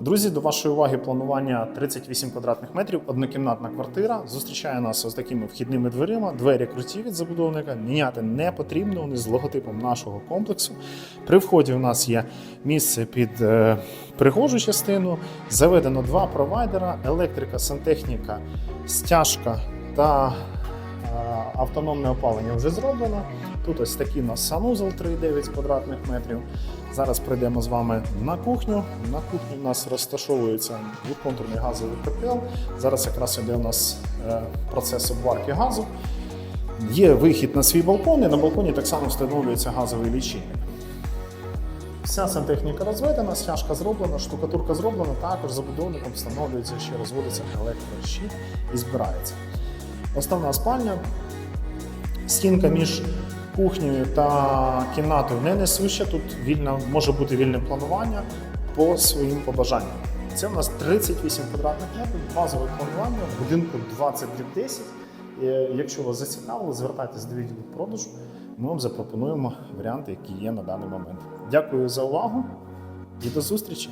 Друзі, до вашої уваги планування 38 квадратних метрів, однокімнатна квартира. Зустрічає нас ось такими вхідними дверима. Двері круті від забудовника. Міняти не потрібно. Вони з логотипом нашого комплексу. При вході у нас є місце під е, прихожу частину. Заведено два провайдера: електрика, сантехніка, стяжка та автономне опалення вже зроблено. Тут ось такий у нас санузел 3,9 квадратних метрів. Зараз прийдемо з вами на кухню. На кухні у нас розташовується двоконтурний газовий котел. Зараз якраз іде у нас е, процес обварки газу. Є вихід на свій балкон, і на балконі так само встановлюється газовий лічильник. Вся сантехніка розведена, стяжка зроблена, штукатурка зроблена, також забудовником встановлюється ще розводиться електрощит і збирається. Основна спальня, стінка між кухнею та кімнатою не несуща. Тут вільна, може бути вільне планування по своїм побажанням. Це у нас 38 квадратних метрів, базове планування, в будинку 20 від 10. Е, Якщо вас зацікавило, звертайтесь до відділу продажу. Ми вам запропонуємо варіанти, які є на даний момент. Дякую за увагу і до зустрічі!